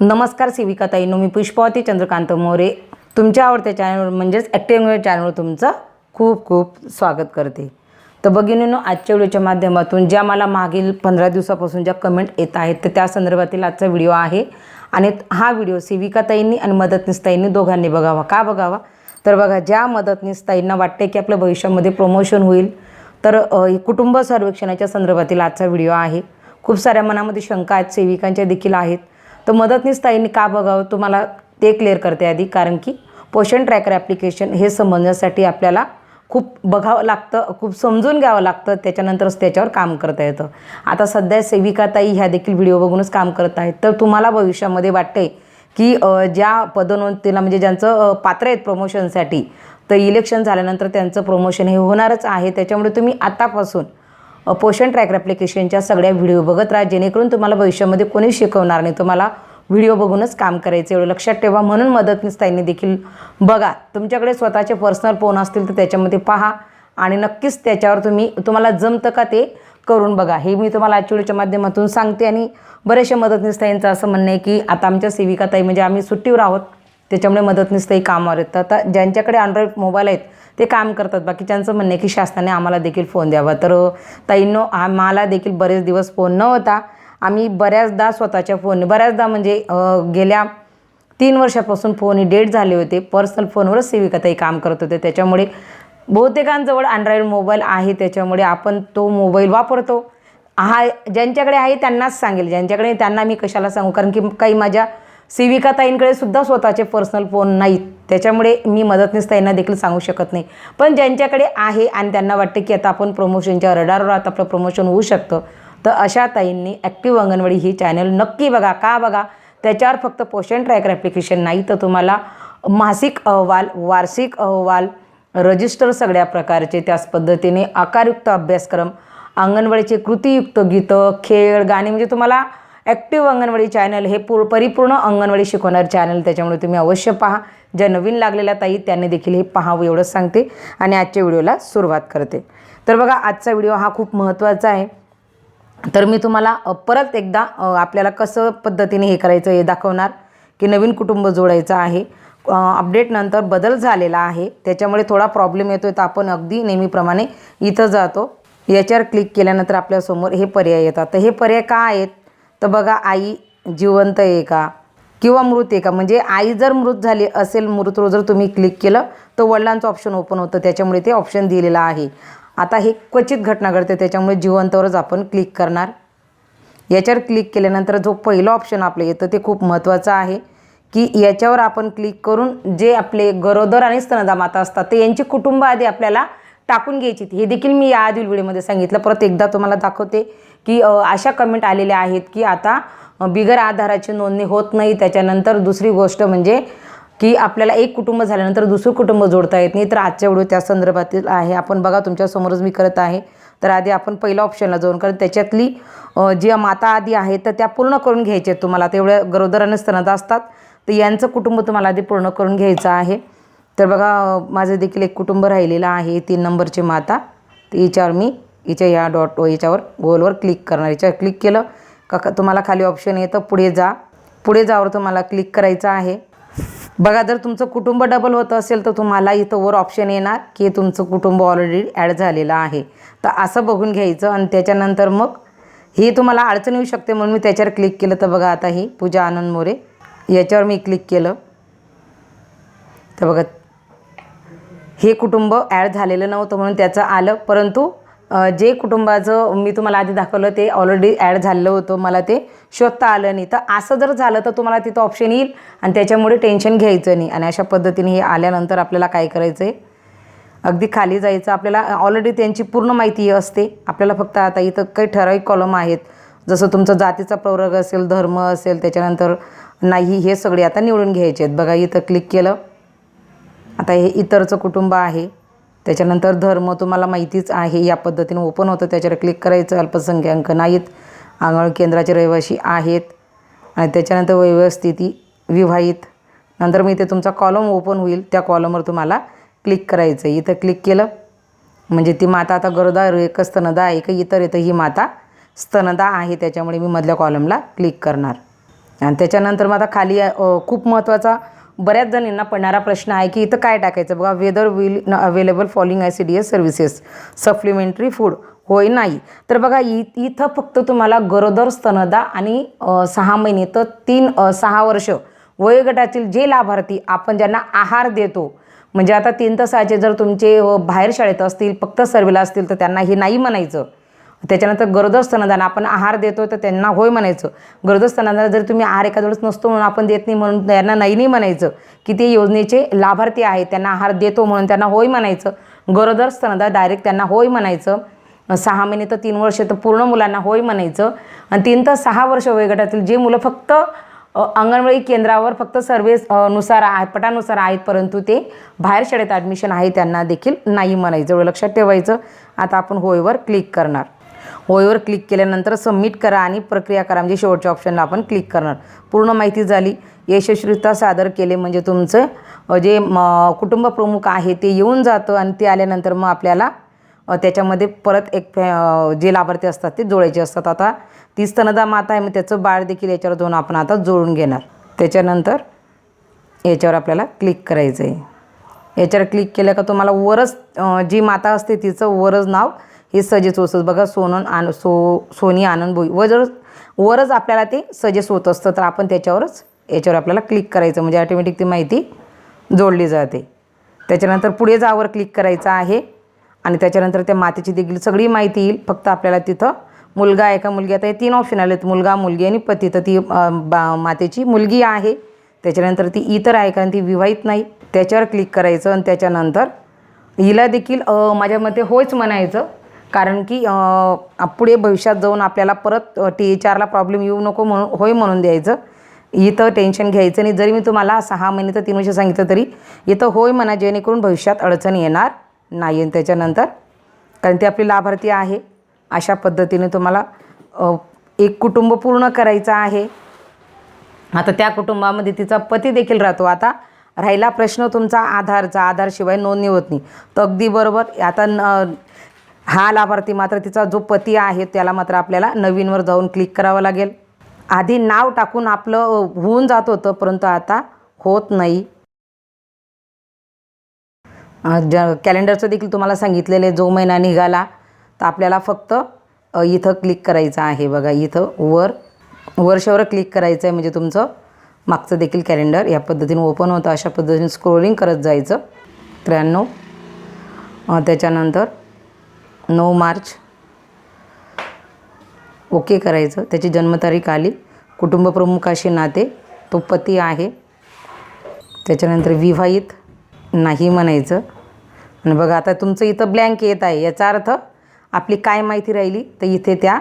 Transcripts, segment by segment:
नमस्कार सेविका ताईनो मी पुष्पावती चंद्रकांत मोरे. तुमच्या आवडत्या चॅनलवर म्हणजेच ॲक्टिव्ह चॅनलवर तुमचं खूप खूप स्वागत करते. तर बघिनीनो आजच्या व्हिडिओच्या माध्यमातून ज्या मला मागील पंधरा दिवसापासून ज्या कमेंट येत आहेत तर त्या संदर्भातील आजचा व्हिडिओ आहे. आणि हा व्हिडिओ सेविका ताईंनी आणि मदतनीसताईंनी दोघांनी बघावा. का बघावा? तर बघा ज्या मदतनीसताईंना वाटते की आपल्या भविष्यामध्ये प्रमोशन होईल तर हे कुटुंब सर्वेक्षणाच्या संदर्भातील आजचा व्हिडिओ आहे. खूप साऱ्या मनामध्ये शंका आहेत सेविकांच्या देखील आहेत. तर मदतनीस ताईंनी का बघावं? तुम्हाला ते क्लिअर करते आधी कारण की पोषण ट्रॅकर ॲप्लिकेशन हे समजण्यासाठी आपल्याला खूप बघावं लागतं खूप समजून घ्यावं लागतं त्याच्यानंतरच त्याच्यावर काम करता येतं. आता सध्या सेविका ताई ह्या देखील व्हिडिओ बघूनच काम करत आहेत. तर तुम्हाला भविष्यामध्ये वाटते की ज्या पदोन्नतीला म्हणजे ज्यांचं पात्र आहेत प्रमोशनसाठी तर इलेक्शन झाल्यानंतर त्यांचं प्रमोशन हे होणारच आहे. त्याच्यामुळे तुम्ही आतापासून पोषण ट्रॅकर ॲप्लिकेशनच्या सगळ्या व्हिडिओ बघत राहा जेणेकरून तुम्हाला भविष्यामध्ये कोणी शिकवणार नाही. तुम्हाला व्हिडिओ बघूनच काम करायचं एवढं लक्षात ठेवा. म्हणून मदतनीस ताईंनी देखील बघा तुमच्याकडे स्वतःचे पर्सनल फोन असतील तर त्याच्यामध्ये पहा आणि नक्कीच त्याच्यावर तुम्ही तुम्हाला जमतं का ते करून बघा. हे मी तुम्हाला आजच्या व्हिडिओच्या माध्यमातून सांगते आणि बरेचशा मदतनीस ताईंचं असं म्हणणं आहे की आता आमच्या सेविका ताई म्हणजे आम्ही सुट्टीवर आहोत त्याच्यामुळे मदतनीस ताई कामावर येतात आता ज्यांच्याकडे अँड्रॉईड मोबाईल आहेत ते काम करतात. बाकीच्यांचं म्हणणं आहे की शासनाने आम्हाला देखील फोन द्यावा. तर ताईंनो आम्हाला देखील बरेच दिवस फोन न होता आम्ही बऱ्याचदा स्वतःच्या फोन बऱ्याचदा म्हणजे गेल्या तीन वर्षापासून फोन हे डेट झाले होते. पर्सनल फोनवरच सेविकाताई काम करत होते. त्याच्यामुळे बहुतेकांजवळ अँड्रॉईड मोबाईल आहे. त्याच्यामुळे आपण तो मोबाईल वापरतो. हा ज्यांच्याकडे आहे त्यांनाच सांगेल. ज्यांच्याकडे त्यांना मी कशाला सांगू? कारण की काही माझ्या सेविकाताईंकडे सुद्धा स्वतःचे पर्सनल फोन नाहीत. त्याच्यामुळे मी मदतनीसताईंना देखील सांगू शकत नाही. पण ज्यांच्याकडे आहे आणि त्यांना वाटते की आता आपण प्रमोशनच्या रडारवर आता आपलं प्रमोशन होऊ शकतं तर अशा ताईंनी ॲक्टिव्ह अंगणवाडी ही चॅनल नक्की बघा. का बघा? त्याच्यावर फक्त पोषण ट्रॅकर ॲप्लिकेशन नाही तर तुम्हाला मासिक अहवाल वार्षिक अहवाल रजिस्टर सगळ्या प्रकारचे त्याच पद्धतीने आकारयुक्त अभ्यासक्रम अंगणवाडीचे कृतीयुक्त गीतं खेळ गाणी म्हणजे तुम्हाला ॲक्टिव्ह अंगणवाडी चॅनल हे पूर परिपूर्ण अंगणवाडी शिकवणारे चॅनल त्याच्यामुळे तुम्ही अवश्य पहा. ज्या नवीन लागलेल्या ताई त्यांनी देखील हे पहावं एवढंच सांगते आणि आजच्या व्हिडिओला सुरुवात करते. तर बघा आजचा व्हिडिओ हा खूप महत्त्वाचा आहे. तर मी तुम्हाला परत एकदा आपल्याला कसं पद्धतीने हे करायचं हे दाखवणार की नवीन कुटुंब जोडायचं आहे. अपडेटनंतर बदल झालेला आहे. त्याच्यामुळे थोडा प्रॉब्लेम येतो तर आपण अगदी नेहमीप्रमाणे इथं जातो. याच्यावर क्लिक केल्यानंतर आपल्यासमोर हे पर्याय येतात. तर हे पर्याय का आहेत? तर बघा आई जिवंत आहे का? किंवा मृत आहे का? म्हणजे आई जर मृत झाली असेल मृत जर तुम्ही क्लिक केलं तर वडिलांचं ऑप्शन ओपन होतं. त्याच्यामुळे ते ऑप्शन दिलेलं आहे. आता हे क्वचित घटना घडते त्याच्यामुळे जिवंतवरच आपण क्लिक करणार. याच्यावर क्लिक केल्यानंतर जो पहिलं ऑप्शन आपलं येतं ते खूप महत्त्वाचं आहे की याच्यावर आपण क्लिक करून जे आपले गरोदर आणि स्तनदा माता असतात ते यांची कुटुंब आधी आपल्याला टाकून घ्यायची. हे देखील मी या आधी व्हिडिओमध्ये सांगितलं. परत एकदा तुम्हाला दाखवते की अशा कमेंट आलेल्या आहेत की आता बिगर आधाराची नोंदणी होत नाही. त्याच्यानंतर दुसरी गोष्ट म्हणजे की आपल्याला एक कुटुंब झाल्यानंतर दुसरं कुटुंब जोडता येत नाही. तर आजच्या व्हिडिओ त्या संदर्भातील आहे. आपण बघा तुमच्यासमोरच मी करत आहे. तर आधी आपण पहिल्या ऑप्शनला जाऊन कारण त्याच्यातली जी माता आधी आहेत तर त्या पूर्ण करून घ्यायच्या आहेत तुम्हाला. तेवढ्या गरोदर स्तनात असतात तर यांचं कुटुंब तुम्हाला आधी पूर्ण करून घ्यायचं आहे. तर बघा माझं देखील एक कुटुंब राहिलेलं आहे तीन नंबरची माता. तर हिच्यावर मी हिच्या या डॉट याच्यावर गोलवर क्लिक करणार. याच्यावर क्लिक केलं का तुम्हाला खाली ऑप्शन येतं पुढे जा. पुढे जावर तुम्हाला क्लिक करायचं आहे. बघा जर तुमचं कुटुंब डबल होत असेल तर तुम्हाला इथं वर ऑप्शन येणार की तुमचं कुटुंब ऑलरेडी ॲड झालेलं आहे. तर असं बघून घ्यायचं आणि त्याच्यानंतर मग ही तुम्हाला अडचण येऊ शकते म्हणून मी त्याच्यावर क्लिक केलं. तर बघा आता ही पूजा आनंद मोरे याच्यावर मी क्लिक केलं. तर बघा हे कुटुंब ॲड झालेलं नव्हतं म्हणून त्याचं आलं. परंतु जे कुटुंबाचं मी तुम्हाला आधी दाखवलं ते ऑलरेडी ॲड झालेलं होतं मला ते शोधता आलं नाही. तर असं जर झालं तर तुम्हाला तिथं ऑप्शन येईल आणि त्याच्यामुळे टेन्शन घ्यायचं नाही. आणि अशा पद्धतीने हे आल्यानंतर आपल्याला काय करायचं आहे अगदी खाली जायचं. आपल्याला ऑलरेडी त्यांची पूर्ण माहिती असते. आपल्याला फक्त आता इथं काही ठराविक कॉलम आहेत. जसं तुमचं जातीचा प्रवर्ग असेल धर्म असेल त्याच्यानंतर नाही हे सगळे आता निवडून घ्यायचे आहेत. बघा इथं क्लिक केलं. आता हे इतरचं कुटुंब आहे. त्याच्यानंतर धर्म तुम्हाला माहितीच आहे या पद्धतीने ओपन होतं. त्याच्यावर क्लिक करायचं अल्पसंख्याक नाहीत. अंगणवाडी केंद्राचे रहिवासी आहेत. आणि त्याच्यानंतर वैवस्थिती विवाहित. नंतर मी इथे तुमचा कॉलम ओपन होईल. त्या कॉलमवर तुम्हाला क्लिक करायचं आहे इथं क्लिक केलं म्हणजे ती माता आता गरोदर एक स्तनदा आहे का इतर इथं ही माता स्तनदा आहे. त्याच्यामुळे मी मधल्या कॉलमला क्लिक करणार. आणि त्याच्यानंतर मग आता खाली खूप महत्त्वाचा बऱ्याच जणींना पडणारा प्रश्न आहे की इथं काय टाकायचं? बघा वेदर विल न available following I C D S services supplementary food होय नाही. तर बघा इ इथं फक्त तुम्हाला गरोदर स्तनदा आणि सहा महिने तर तीन सहा वर्ष वयोगटातील जे लाभार्थी आपण ज्यांना आहार देतो म्हणजे आता तीन तासाचे जर तुमचे बाहेर शाळेत असतील फक्त सर्वेला असतील तर त्यांना हे नाही म्हणायचं. त्याच्यानंतर गरोदर स्तनदान आपण आहार देतो तर त्यांना होय म्हणायचं. गरोदर स्तनदान जर तुम्ही आहार एखाद्या वेळेस नसतो म्हणून आपण देत नाही म्हणून त्यांना नाही नाही म्हणायचं की ते योजनेचे लाभार्थी आहेत त्यांना आहार देतो म्हणून त्यांना होय म्हणायचं. गरोदर स्तनदान डायरेक्ट त्यांना होय म्हणायचं. सहा महिने तर तीन वर्ष तर पूर्ण मुलांना होय म्हणायचं. आणि तीन तर सहा वर्ष वयोगटातील जे मुलं फक्त अंगणवाडी केंद्रावर फक्त सर्वेस नुसार आहे पटानुसार आहेत परंतु ते बाहेर शाळेत ॲडमिशन आहे त्यांना देखील नाही म्हणायचं. एवढं लक्षात ठेवायचं. आता आपण होयवर क्लिक करणार. होयवर क्लिक केल्यानंतर सबमिट करा आणि प्रक्रिया करा. म्हणजे शेवटच्या ऑप्शनला आपण क्लिक करणार. पूर्ण माहिती झाली. यशस्वीरित्या सादर केले. म्हणजे तुमचं जे म कुटुंब प्रमुख आहे ते येऊन जातं आणि ते आल्यानंतर मग आपल्याला त्याच्यामध्ये परत एक फॅ जे लाभार्थी असतात ते जोडायचे असतात. आता ती स्तनदा माता आहे. मग त्याचं बाळ देखील याच्यावर जाऊन आपण आता जोडून घेणार. त्याच्यानंतर याच्यावर आपल्याला क्लिक करायचं आहे याच्यावर क्लिक केलं का तुम्हाला वरच जी माता असते तिचं वरच नाव हे सजेस होतं बघा सोनन आन सो सोनी आनंद भोई. व जर वरच आपल्याला ते सजेस होत असतं तर आपण त्याच्यावरच याच्यावर आपल्याला क्लिक करायचं. म्हणजे ऑटोमॅटिक ती माहिती जोडली जाते. त्याच्यानंतर पुढे जावर क्लिक करायचं आहे. आणि त्याच्यानंतर त्या मातेची देखील सगळी माहिती येईल. फक्त आपल्याला तिथं मुलगा आहे का मुलगी? आता हे तीन ऑप्शन आलेत. मुलगा मुलगी आणि पती. तर ती बा मातेची मुलगी आहे. त्याच्यानंतर ती इतर आहे कारण ती विवाहित नाही. त्याच्यावर क्लिक करायचं आणि त्याच्यानंतर हिला देखील माझ्या मते होयच म्हणायचं. कारण की पुढे भविष्यात जाऊन आपल्याला परत टी एच आरला प्रॉब्लेम येऊ नको म्हणून होय म्हणून द्यायचं. इथं टेन्शन घ्यायचं नाही. जरी मी तुम्हाला सहा महिने तर तीन वर्ष सांगितलं तरी इथं होय म्हणा जेणेकरून भविष्यात अडचण येणार नाही. आणि त्याच्यानंतर कारण ती आपली लाभार्थी आहे अशा पद्धतीने तुम्हाला एक कुटुंब पूर्ण करायचं आहे. आता त्या कुटुंबामध्ये तिचा पती देखील राहतो. आता राहिला प्रश्न तुमचा आधारचा. आधारशिवाय नोंदणी होत नाही. तर अगदी बरोबर आता न हा लाभार्थी मात्र तिचा जो पती आहे त्याला मात्र आपल्याला नवीनवर जाऊन क्लिक करावं लागेल. आधी नाव टाकून आपलं होऊन जात होतं परंतु आता होत नाही. ज कॅलेंडरचं देखील तुम्हाला सांगितलेलं आहे जो महिना निघाला तर आपल्याला फक्त इथं क्लिक करायचं आहे बघा. इथं वर वर्षावर क्लिक करायचं आहे म्हणजे तुमचं मागचं देखील कॅलेंडर या पद्धतीने ओपन होतं. अशा पद्धतीने स्क्रोलिंग करत जायचं. त्र्याण्णव त्याच्यानंतर नऊ मार्च. ओके करायचं. त्याची जन्मतारीख आली. कुटुंब प्रमुखाशी नाते. तो पती आहे. त्याच्यानंतर विवाहित. नाही म्हणायचं. आणि बघा आता तुमचं इथं ब्लँक येत आहे. याचा अर्थ आपली काय माहिती राहिली तर इथे त्या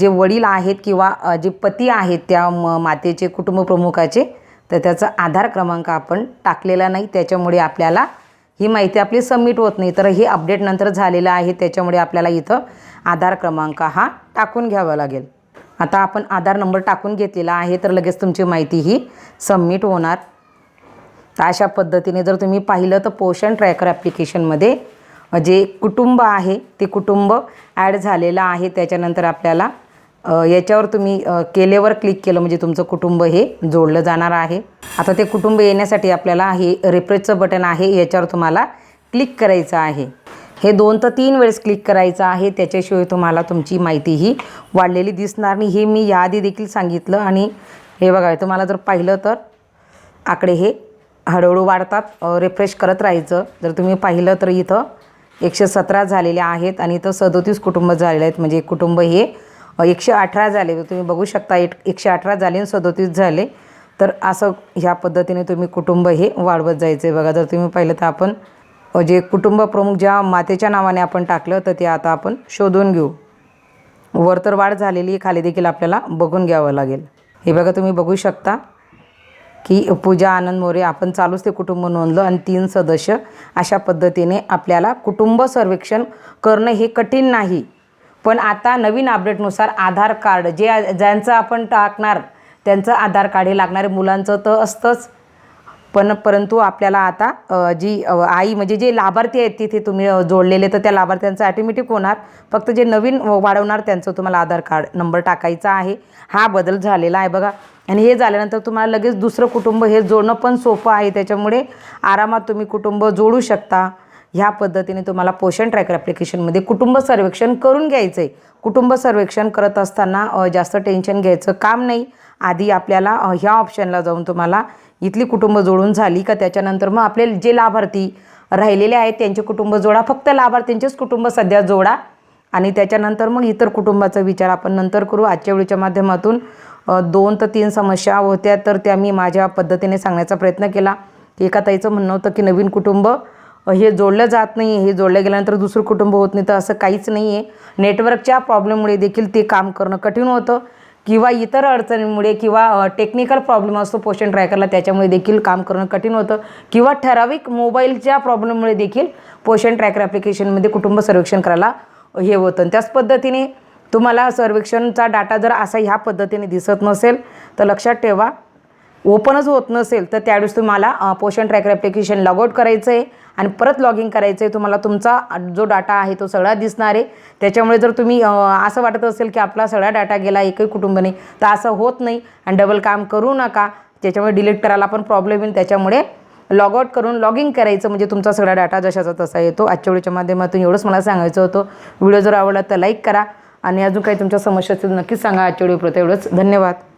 जे वडील आहेत किंवा जे पती आहेत त्या म मातेचे कुटुंब प्रमुखाचे तर त्याचा आधार क्रमांक आपण टाकलेला नाही. त्याच्यामुळे आपल्याला ही माहिती आपली सबमिट होत नाही तर हे अपडेट नंतर झालेलं आहे. त्याच्यामुळे आपल्याला इथं आधार क्रमांक हा टाकून घ्यावा लागेल. आता आपण आधार नंबर टाकून घेतलेला आहे तर लगेच तुमची माहिती ही सबमिट होणार. तर अशा पद्धतीने जर तुम्ही पाहिलं तर पोषण ट्रॅकर ॲप्लिकेशनमध्ये जे कुटुंब आहे ते कुटुंब ॲड झालेलं आहे. त्याच्यानंतर आपल्याला याच्यावर तुम्ही केल्यावर केलेवर क्लिक केलं म्हणजे तुमचं कुटुंब हे जोडलं जाणार आहे. आता ते कुटुंब येण्यासाठी आपल्याला हे रिफ्रेशचं बटन आहे याच्यावर तुम्हाला क्लिक करायचं आहे. हे दोन तर तीन वेळेस क्लिक करायचं आहे त्याच्याशिवाय तुम्हाला तुमची माहिती ही वाढलेली दिसणार नाही. हे मी याआधी देखील सांगितलं आणि हे बघा तुम्हाला जर पाहिलं तर आकडे हे हळूहळू वाढतात. रिफ्रेश करत राहायचं. जर तुम्ही पाहिलं तर इथं एकशे सतरा झालेले आहेत आणि इथं सदोतीस कुटुंब झालेले आहेत. म्हणजे कुटुंब हे एकशे अठरा झाले. तुम्ही बघू शकता एक एकशे अठरा झाले आणि सदोतीस झाले. तर असं ह्या पद्धतीने तुम्ही कुटुंब हे वाढवत जायचं आहे बघा. जर तुम्ही पाहिलं तर आपण जे कुटुंब प्रमुख ज्या मातेच्या नावाने आपण टाकलं तर ते आता आपण शोधून घेऊ. वर तर वाढ झालेली आहे, खाली देखील आपल्याला बघून घ्यावं लागेल. हे बघा तुम्ही बघू शकता की पूजा आनंद मोरे आपण चालूच ते कुटुंब नोंदलं आणि तीन सदस्य अशा पद्धतीने आपल्याला कुटुंब सर्वेक्षण करणं हे कठीण नाही. पण आता नवीन अपडेटनुसार आधार कार्ड जे ज्यांचं आपण टाकणार त्यांचं आधार कार्ड हे लागणारे मुलांचं तर असतंच. पण परंतु आपल्याला आता जी आई म्हणजे जे लाभार्थी आहेत तिथे तुम्ही जोडलेले तर त्या लाभार्थ्यांचं ॲटोमॅटिक होणार. फक्त जे नवीन व- वाढवणार त्यांचं तुम्हाला आधार कार्ड नंबर टाकायचा आहे. हा बदल झालेला आहे बघा. आणि हे झाल्यानंतर तुम्हाला लगेच दुसरं कुटुंब हे जोडणं पण सोपं आहे. त्याच्यामुळे आरामात तुम्ही कुटुंब जोडू शकता. ह्या पद्धतीने तुम्हाला पोषण ट्रॅकर ॲप्लिकेशनमध्ये कुटुंब सर्वेक्षण करून घ्यायचं. आहे कुटुंब सर्वेक्षण करत असताना जास्त टेन्शन घ्यायचं काम नाही. आधी आपल्याला ह्या ऑप्शनला जाऊन तुम्हाला इथली कुटुंब जोडून झाली का त्याच्यानंतर मग आपले जे लाभार्थी राहिलेले आहेत त्यांचे कुटुंब जोडा. फक्त लाभार्थींचेच कुटुंब सध्या जोडा. आणि त्याच्यानंतर मग इतर कुटुंबाचा विचार आपण नंतर करू. आजच्या वेळीच्या माध्यमातून दोन तर तीन समस्या होत्या तर त्या मी माझ्या पद्धतीने सांगण्याचा प्रयत्न केला. एका ताईचं म्हणणं होतं की नवीन कुटुंब हे जोडलं जात नाही हे जोडलं गेल्यानंतर दुसरं कुटुंब होत नाही तर असं काहीच नाही आहे. नेटवर्कच्या प्रॉब्लेममुळे देखील ते काम करणं कठीण होतं किंवा इतर अडचणींमुळे किंवा टेक्निकल प्रॉब्लेम असतो पोषण ट्रॅकरला त्याच्यामुळे देखील काम करणं कठीण होतं किंवा ठराविक मोबाईलच्या प्रॉब्लेममुळे देखील पोषण ट्रॅकर ॲप्लिकेशनमध्ये कुटुंब सर्वेक्षण करायला हे होतं. त्याच पद्धतीने तुम्हाला सर्वेक्षणचा डाटा जर असा ह्या पद्धतीने दिसत नसेल तर लक्षात ठेवा. ओपनच होत नसेल तर त्यावेळेस तुम्हाला पोषण ट्रॅकर ॲप्लिकेशन लॉगआउट करायचं आहे आणि परत लॉग इन करायचं आहे तुम्हाला तुमचा जो डाटा आहे तो सगळा दिसणार आहे. त्याच्यामुळे जर तुम्ही असं वाटत असेल की आपला सगळा डाटा गेला एकही कुटुंब नाही तर असं होत नाही. आणि डबल काम करू नका. त्याच्यामुळे डिलीट करायला पण प्रॉब्लेम येईल. त्याच्यामुळे लॉग आउट करून लॉग इन करायचं. म्हणजे तुमचा सगळा डाटा जशाचा तसा येतो. आजच्या वेळेच्या माध्यमातून एवढंच मला सांगायचं होतं. व्हिडिओ जर आवडला तर लाईक करा. आणि अजून काही तुमच्या समस्या असतील नक्कीच सांगा. आजच्या व्हिडिओ एवढंच. धन्यवाद.